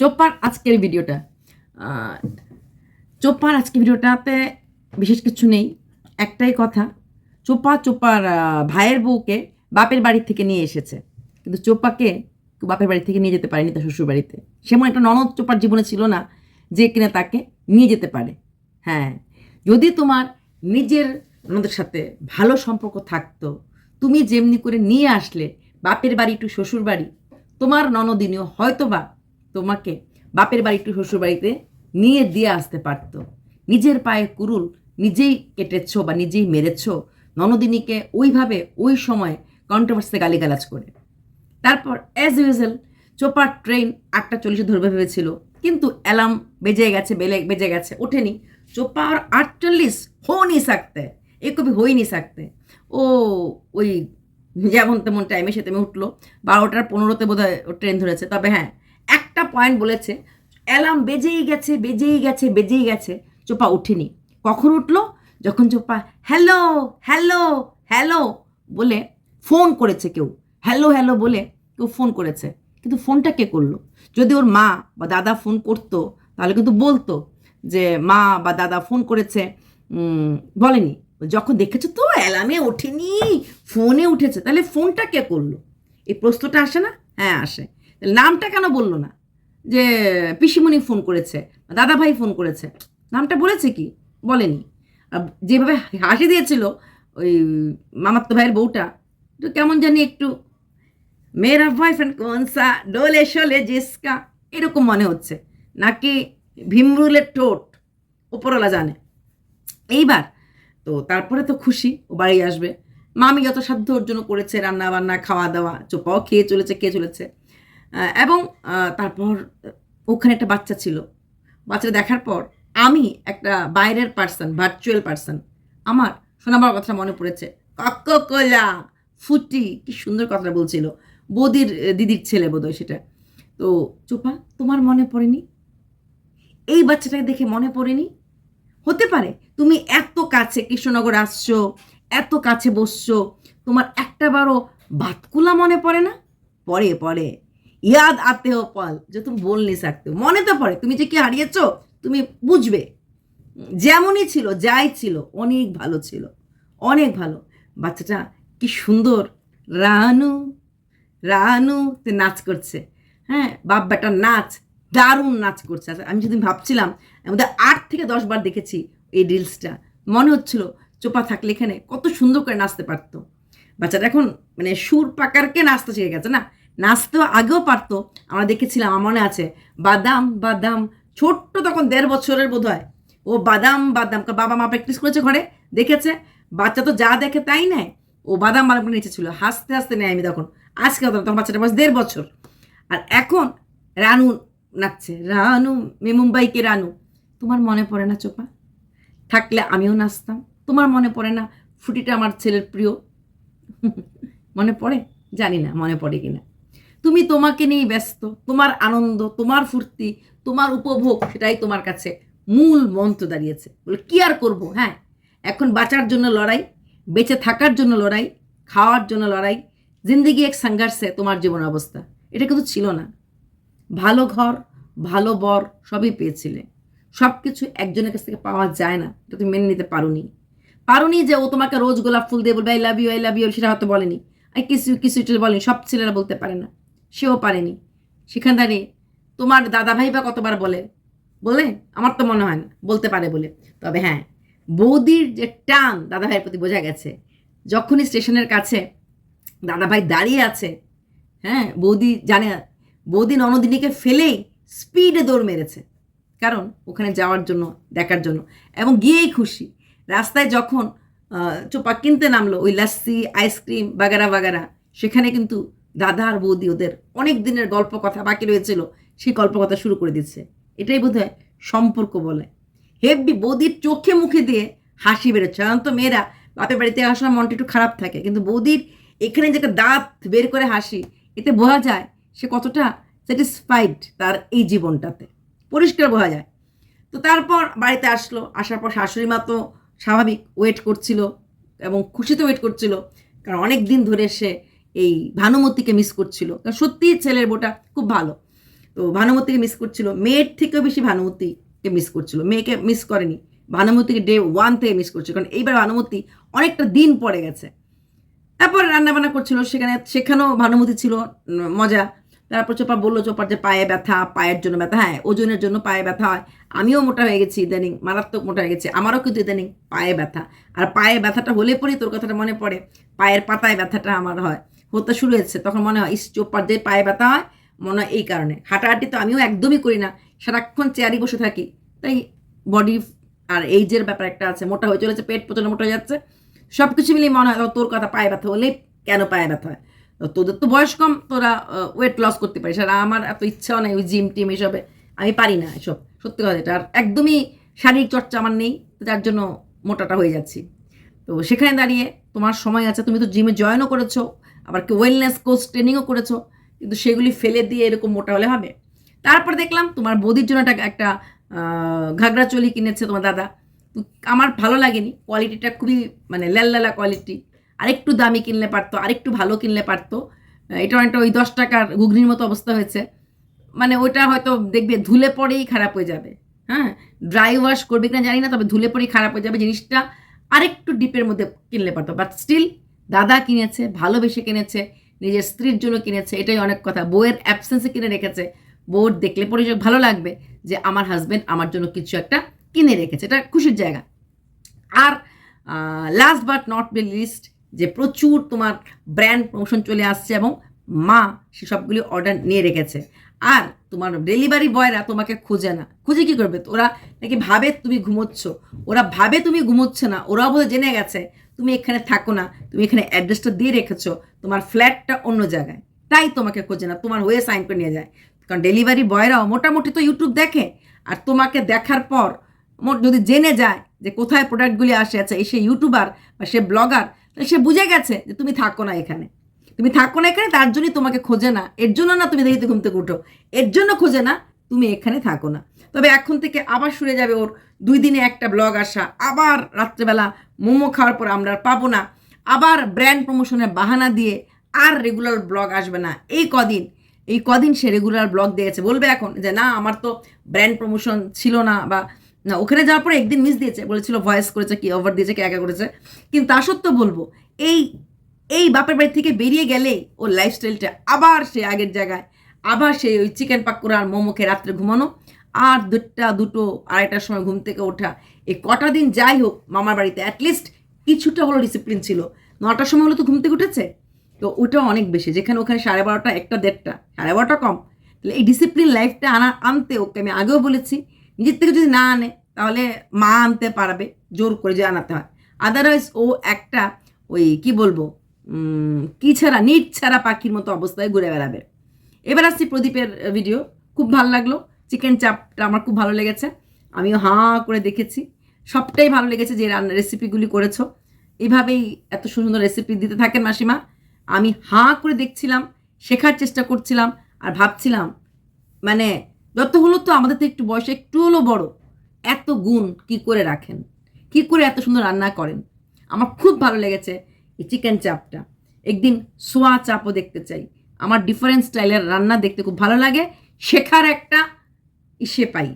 চোপ্পার আজকের ভিডিওটা। চোপ্পার আজকের ভিডিওটাতে বিশেষ কিছু নেই, একটাই কথা চোপা চোপার ভাইয়ের বউকে বাপের বাড়ি থেকে নিয়ে এসেছে। কিন্তু চোপাকে বাপের বাড়ি থেকে নিয়ে যেতে পারেনি তার শ্বশুর বাড়িতে সেমন একটা ননদ চোপার জীবনে ছিল না, যে কিনা তাকে নিয়ে যেতে পারে। হ্যাঁ যদি তোমার নিজের ননদের সাথে ভালো সম্পর্ক থাকতো, তুমি যেমনি করে নিয়ে আসলে বাপের বাড়ি টু শ্বশুর বাড়ি তোমার ননদিনীও হয়তোবা তোমাকে বাপের বাড়ি টু শ্বশুর বাড়িতে নিয়ে দিয়ে আসতে পারতো। নিজের পায়ে কুরুল নিজেই কেটেছো বা নিজেই মেরেছো, ননদিনীকে ওইভাবে ওই সময়ে কন্ট্রোভার্সিতে গালিগালাজ করে। তারপর অ্যাজ ইউজুয়াল চোপার ট্রেন আটটা চল্লিশে ধরবে ভেবেছিল, কিন্তু অ্যালার্ম বেজে গেছে, বেলে, বেজে গেছে, ওঠেনি। চোপার আটচল্লিশ হো নি সাকতে এ কবি হই নি সাকতে ও ওই যেমন তেমন টাইমে সে তেমন উঠল, বারোটার পনেরোতে বোধ হয় ট্রেন ধরেছে, তবে হ্যাঁ একটা পয়েন্ট বলেছে, অ্যালার্ম বেজেই গেছে বেজেই গেছে বেজেই গেছে। চোপা উঠেনি। কখন উঠল? যখন চোপা, হ্যালো হ্যালো হ্যালো বলে ফোন করেছে কেউ। হ্যালো হ্যালো বলে কেউ ফোন করেছে। কিন্তু ফোনটা কে করল? যদি ওর মা বা দাদা ফোন করতো, তাহলে কিন্তু বলতো যে, মা বা দাদা ফোন করেছে। বলেনি। যখন দেখেছ তো, অ্যালার্মে ওঠেনি ফোনে উঠেছে। তাহলে ফোনটা কে করল? এই প্রশ্নটা আসে না? হ্যাঁ আসে। নামটা কেন বলল না? যে পিসিমণি ফোন করেছে দাদা ভাই ফোন করেছে, নামটা বলেছে কি? বলেনি। যেভাবে হাসি দিয়েছিল ওই মামাত্ম ভাইয়ের বউটা, তো কেমন জানি একটু, মেয়েরা বয়ফ্রেন্ড কোনসা ডোলে শোলে জিসকা? এরকম মনে হচ্ছে। নাকি ভীমরুলের ঠোঁট ওপরওয়ালা জানে। এইবার তো তারপরে তো খুশি, ও বাড়ি আসবে। মামি যত সাধ্য ওর জন্য করেছে রান্না বান্না খাওয়া দাওয়া, চোপাও খেয়ে চলেছে খেয়ে চলেছে। এবং তারপর ওখানে একটা বাচ্চা ছিল। বাচ্চাটা দেখার পর আমি একটা বাইরের পার্সন ভার্চুয়াল পার্সন আমার শোনাবার কথা মনে পড়েছে। কলা ফুটি, কি সুন্দর কথাটা বলছিল। বৌদির দিদির ছেলে বোধহয় সেটা। তো চোপা, তোমার মনে পড়েনি? এই বাচ্চাটাকে দেখে মনে পড়েনি? হতে পারে তুমি এত কাছে কৃষ্ণনগর আসছো, এত কাছে বসছো, তোমার একটা বারো বাতকুলা মনে পড়ে না? পরে পড়ে। ইয়াদ আতে হো পল যে তুমি বলনি থাকতে। মনে তো পড়ে, তুমি যে কি হারিয়েছো, তুমি বুঝবে। যেমনই ছিল, যাই ছিল, অনেক ভালো ছিল, অনেক ভালো। বাচ্চাটা কি সুন্দর। রানু রানু, তে নাচ করছে। হ্যাঁ বাপ বেটার নাচ, দারুণ নাচ করছে। আমি যদি ভাবছিলাম আমাদের আট থেকে দশ বার দেখেছি এই রিলসটা। মনে হচ্ছিল, চোপা থাকলে এখানে কত সুন্দর করে নাচতে পারতো। বাচ্চাটা এখন মানে সুর পাকারকে নাচতে শিখে গেছে না? নাচতেও আগেও পারতো। আমরা দেখেছিলাম, আমার মনে আছে, বাদাম বাদাম, ছোট্ট তখন দেড় বছরের বোধ হয় ও বাদাম বাদাম বাবা মা প্র্যাকটিস করেছে ঘরে, দেখেছে। বাচ্চা তো যা দেখে তাই নেয়। ও বাদাম বাদাম করে নিচে ছিল হাসতে হাসতে নেয় আমি তখন। আজকে তখন বাচ্চাটা বয়স দেড় বছর। আর এখন রানু নাচছে। রানু, মে মুম্বাইকে রানু। তোমার মনে পড়ে না চোপা? থাকলে আমিও নাচতাম। তোমার মনে পড়ে না ফুটিটা আমার ছেলের প্রিয়? মনে পড়ে? জানি না, মনে পড়ে কিনা। তুমি তোমাকে নিয়ে ব্যস্ত, তোমার আনন্দ, তোমার ফুর্তি, তোমার উপভোগ সেটাই তোমার কাছে মূল মন্ত্র দাঁড়িয়েছে। বলে, কি আর করব? হ্যাঁ এখন বাঁচার জন্য লড়াই, বেঁচে থাকার জন্য লড়াই, খাওয়ার জন্য লড়াই, জিন্দিগি এক সংঘর্ষে তোমার জীবন অবস্থা। এটা কিন্তু ছিল না। ভালো ঘর, ভালো বর সবই পেয়েছিলে। সব কিছু একজনের কাছ থেকে পাওয়া যায় না, এটা তুমি মেনে নিতে পারোনি। পারোনি যে ও তোমাকে রোজ গোলাপ ফুল দিয়ে বলবে I love you I love you সেটা হয়তো বলেনি। আই কিছু কিছু বলেনি, সব ছেলেরা বলতে পারে না। সেও পারেনি। সেখান দাঁড়িয়ে তোমার দাদা ভাই বা কতবার বলে? বলে? আমার তো মনে হয় না। বলতে পারে বলে। তবে হ্যাঁ বৌদির যে টান দাদা ভাইয়ের প্রতি বোঝা গেছে। যখনই স্টেশনের কাছে দাদা ভাই দাঁড়িয়ে আছে হ্যাঁ বৌদি জানে, বৌদি ননদিনীকে ফেলেই স্পিডে দৌড় মেরেছে। কারণ ওখানে যাওয়ার জন্য, দেখার জন্য। এবং গিয়েই খুশি। রাস্তায় যখন চোপা কিনতে নামলো, ওই লাস্সি, আইসক্রিম, বাগারা বাগারা, সেখানে কিন্তু দাদা আর বৌদি ওদের অনেক দিনের গল্প কথা বাকি রয়েছিল, সেই গল্প কথা শুরু করে দিচ্ছে। এটাই বোধ সম্পর্ক বলে। হেব্বি বৌদির চোখে মুখে দিয়ে হাসি বেরোচ্ছে সাধারণত মেয়েরা বাপের বাড়িতে আসার মনটা একটু খারাপ থাকে, কিন্তু বৌদির এখানে যে একটা দাঁত বের করে হাসি, এতে বোঝা যায় সে কতটা স্যাটিসফাইড তার এই জীবনটাতে। পরিষ্কার বোঝা যায়। তো তারপর বাড়িতে আসলো, আসার পর শাশুড়ি মা তো স্বাভাবিক ওয়েট করছিল এবং খুশিতে ওয়েট করছিল, কারণ অনেক দিন ধরে সে এই ভানুমতিকে মিস করছিল। কারণ সত্যিই ছেলের বোটা খুব ভালো। তো ভানুমতিকে মিস করছিল। মেয়ের থেকেও বেশি ভানুমতিকে মিস করছিল। মেয়েকে মিস করেনি। ভানুমতিকে ডে ওয়ান থেকে মিস করছিল। কারণ এইবার ভানুমতি অনেকটা দিন পড়ে গেছে। তারপর রান্নাবান্না করছিল। সেখানে, সেখানেও ভানুমতি ছিল মজা। তারপর চোপা বলল, চোপার যে পায়ে ব্যথা, পায়ের জন্য ব্যথা। হ্যাঁ ওজনের জন্য পায়ে ব্যথা হয়। আমিও মোটা হয়ে গেছি ইদানিং, মারাত্মক মোটা হয়ে গেছে। আমারও কিন্তু ইদানিং পায়ে ব্যথা। আর পায়ে ব্যথাটা হলে পরেই তোর কথাটা মনে পড়ে। পায়ের পাতায় ব্যথাটা আমার হয়। হতে শুরু হয়েছে, তখন মনে হয়, ইস যে পায়ে ব্যথা হয়। মনে হয় এই কারণে। হাঁটাহাঁটি তো আমিও একদমই করি না। সারাক্ষণ চেয়ারই বসে থাকি। তাই বডি আর এইজের ব্যাপার একটা আছে। মোটা হয়ে চলেছে, পেট প্রচণ্ড মোটা হয়ে যাচ্ছে। সব কিছু মিলিয়ে মনে হয় তোর কথা পায়ে ব্যথা হলেই কেন পায়ে ব্যথা হয়? তো তোদের তো বয়স কম, তোরা ওয়েট লস করতে পারিস। আর আমার এত ইচ্ছাও নেই ওই জিম টিম এসবে। আমি পারি না এসব, সত্যি কথা এটা। আর একদমই শারীরিক চর্চা আমার নেই যার জন্য মোটাটা হয়ে যাচ্ছি। তো সেখানে দাঁড়িয়ে তোমার সময় আছে, তুমি তো জিমে জয়েনও করেছ। আবার কি ওয়েলনেস কোচ ট্রেনিংও করেছ, কিন্তু সেগুলি ফেলে দিয়ে এরকম মোটা হলে হবে। তারপর দেখলাম তোমার বৌদির জন্য একটা একটা ঘাগরা চলি কিনেছে তোমার দাদা। আমার ভালো লাগেনি কোয়ালিটিটা খুবই মানে ল্যাল্লালা কোয়ালিটি আরেকটু দামি কিনলে পারতো, আরেকটু ভালো কিনলে পারতো। এটা অনেকটা ওই দশ টাকার ঘুগনির মতো অবস্থা হয়েছে। মানে ওইটা হয়তো দেখবে ধুলে পরেই খারাপ হয়ে যাবে। হ্যাঁ ড্রাই ওয়াশ করবে কিনা জানি না, তবে ধুলে পরেই খারাপ হয়ে যাবে জিনিসটা। আরেকটু ডিপের মধ্যে কিনলে পারতো বাট স্টিল দাদা কিনেছে, ভালোবেসে কিনেছে, নিজের স্ত্রীর জন্য কিনেছে, এটাই অনেক কথা। বউয়ের অ্যাবসেন্সে কিনে রেখেছে। বউর দেখলে পরে ভালো লাগবে যে আমার হাজবেন্ড আমার জন্য কিছু একটা কিনে রেখেছে। এটা খুশির জায়গা। আর last but not be least যে প্রচুর তোমার ব্র্যান্ড প্রমোশন চলে আসছে এবং মা সেসবগুলি অর্ডার নিয়ে রেখেছে। আর তোমার ডেলিভারি বয়রা তোমাকে খুঁজে না। খুঁজে কি করবে? ওরা নাকি ভাবে তুমি ঘুমোচ্ছ। ওরা ভাবে তুমি ঘুমোচ্ছে না। ওরা বোধ জেনে গেছে তুমি এখানে থাকো না, তুমি এখানে অ্যাড্রেসটা দিয়ে রেখেছো, তোমার ফ্ল্যাটটা অন্য জায়গায়। তাই তোমাকে খোঁজে না, তোমার হয়ে সাইন করে নিয়ে যায়। কারণ ডেলিভারি বয়রাও মোটামুটি তো ইউটিউব দেখে, আর তোমাকে দেখার পর যদি জেনে যায় যে কোথায় প্রোডাক্টগুলি আসে আছে এই সে ইউটিউবার বা সে ব্লগার সে বুঝে গেছে যে তুমি থাকো না এখানে। তুমি থাকো না এখানে, তার জন্যই তোমাকে খোঁজে না। এর জন্য না তুমি দেরিতে ঘুম থেকে উঠো। এর জন্য খোঁজে না, তুমি এখানে থাকো না। তবে এখন থেকে আবার শুনে যাবে ওর দুই দিনে একটা ব্লগ আসা। আবার রাত্রেবেলা মোমো খাওয়ার পর আমরা পাবো না। আবার ব্র্যান্ড প্রমোশনের বাহানা দিয়ে আর রেগুলার ব্লগ আসবে না। এই কদিন এই কদিন সে রেগুলার ব্লগ দিয়েছে। বলবে এখন যে, না, আমার তো ব্র্যান্ড প্রমোশন ছিল না। বা, না, ওখানে যাওয়ার পরে একদিন মিস দিয়েছে। বলেছিল ভয়েস করেছে, কি ওভার দিয়েছে, কি একা করেছে? কিন্তু তা সত্ত্বেও বলব, এই এই বাপের বাড়ি থেকে বেরিয়ে গেলেই ওর লাইফস্টাইলটা আবার সে আগের জায়গায়, আবার সেই ওই চিকেন পাকুড়া আর মোমো খেয়ে রাত্রে ঘুমানো। আর দুটা, দুটো, আড়াইটার সময় ঘুম থেকে ওঠা। এই কটা দিন যাই হোক, মামার বাড়িতে অ্যাটলিস্ট কিছুটা হলো ডিসিপ্লিন ছিল। নটার সময় হলো তো ঘুম থেকে উঠেছে? তো ওটাও অনেক বেশি। যেখানে ওখানে সাড়ে বারোটা, একটা দেড়টা, সাড়ে বারোটা কম। তাহলে এই ডিসিপ্লিন লাইফটা আনা, আনতে ওকে আমি আগেও বলেছি। নিজের থেকে যদি না আনে, তাহলে মা আনতে পারবে, জোর করে যে আনাতে হয়। আদারওয়াইজ ও একটা ওই কি বলব কি ছাড়া, নিট ছাড়া পাখির মতো অবস্থায় ঘুরে বেড়াবে। এবার আসছি প্রদীপের ভিডিও খুব ভালো লাগল। চিকেন চাপটা আমার খুব ভালো লেগেছে। আমিও হাঁ করে দেখেছি। সবটাই ভালো লেগেছে যে রান্না রেসিপিগুলি করেছ। এভাবেই এত সুন্দর রেসিপি দিতে থাকেন মাসিমা। আমি হাঁ করে দেখছিলাম, শেখার চেষ্টা করছিলাম আর ভাবছিলাম মানে যত হলো তো আমাদের তো একটু বয়সে একটু হলো বড়। এত গুণ কি করে রাখেন? কি করে এত সুন্দর রান্না করেন? আমার খুব ভালো লেগেছে এই চিকেন চাপটা একদিন সোয়া চাপও দেখতে চাই। আমার ডিফারেন্ট স্টাইলের রান্না দেখতে খুব ভালো লাগে। শেখার একটা ইসে পাই,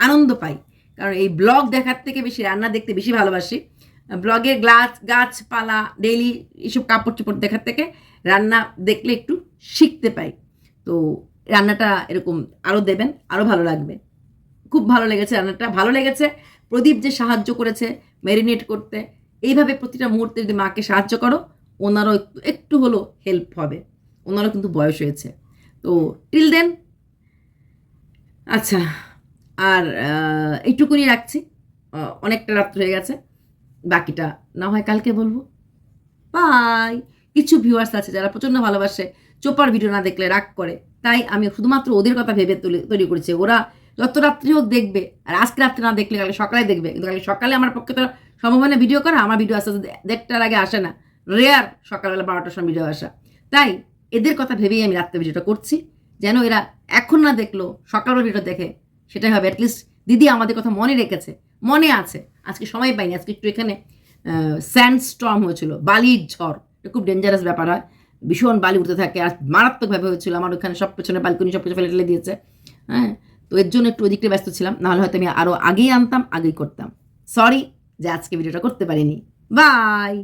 আনন্দ পাই। কারণ এই ব্লগ দেখার থেকে বেশি, রান্না দেখতে বেশি ভালোবাসি। ব্লগের গাছ গাছপালা, ডেইলি এইসব কাপড় চোপড় দেখার থেকে রান্না দেখলে একটু শিখতে পাই। তো রান্নাটা এরকম আরও দেবেন আরও ভালো লাগবে। খুব ভালো লেগেছে রান্নাটা, ভালো লেগেছে। প্রদীপ যে সাহায্য করেছে ম্যারিনেট করতে, এইভাবে প্রতিটা মুহূর্তে যদি মাকে সাহায্য করো, ওনারও একটু একটু হলো হেল্প হবে। ওনারও কিন্তু বয়স হয়েছে। তো টিল দেন আচ্ছা আর আহ, এইটুকুনি রাখছি। অনেকটা রাত্র হয়ে গেছে। বাকিটা না হয় কালকে বলব। বাই। কিছু ভিউয়ার্স আছে যারা প্রচণ্ড ভালোবাসে চোপার ভিডিও না দেখলে রাগ করে। তাই আমি শুধুমাত্র ওদের কথা ভেবে তৈরি করেছি। ওরা যত রাত্রি হোক দেখবে আর আজকে রাত্রে না দেখলে কালকে সকালে দেখবে। কিন্তু কালকে সকালে আমার পক্ষে তো সম্ভব হয় না ভিডিও করা আমার ভিডিও আস্তে দেড়টার আগে আসে না। রেয়ার সকালবেলা বারোটার সময় ভিডিও আসা। তাই এদের কথা ভেবেই আমি রাত্রে ভিডিওটা করছি। যেন এরা এখন না দেখল, সকালবেলা ভিডিও দেখে। সেটাই হবে অ্যাটলিস্ট দিদি আমাদের কথা মনে রেখেছে, মনে আছে। আজকে সময় পাইনি, আজকে একটু এখানে স্যান্ড স্টর্ম হয়েছিল, বালির ঝড়। এটা খুব ডেঞ্জারাস ব্যাপার, হয়? ভীষণ বালি উঠতে থাকে আর মারাত্মকভাবে হয়েছিল, আমার ওখানে সব পেছনে বালকনি সব কিছু ফেলে টেলে দিয়েছে হ্যাঁ? তো এর জন্য একটু ওদিকটা ব্যস্ত ছিলাম, নাহলে হয়তো আমি আরও আগেই আনতাম, আগেই করতাম। সরি যে আজকে ভিডিওটা করতে পারিনি। বাই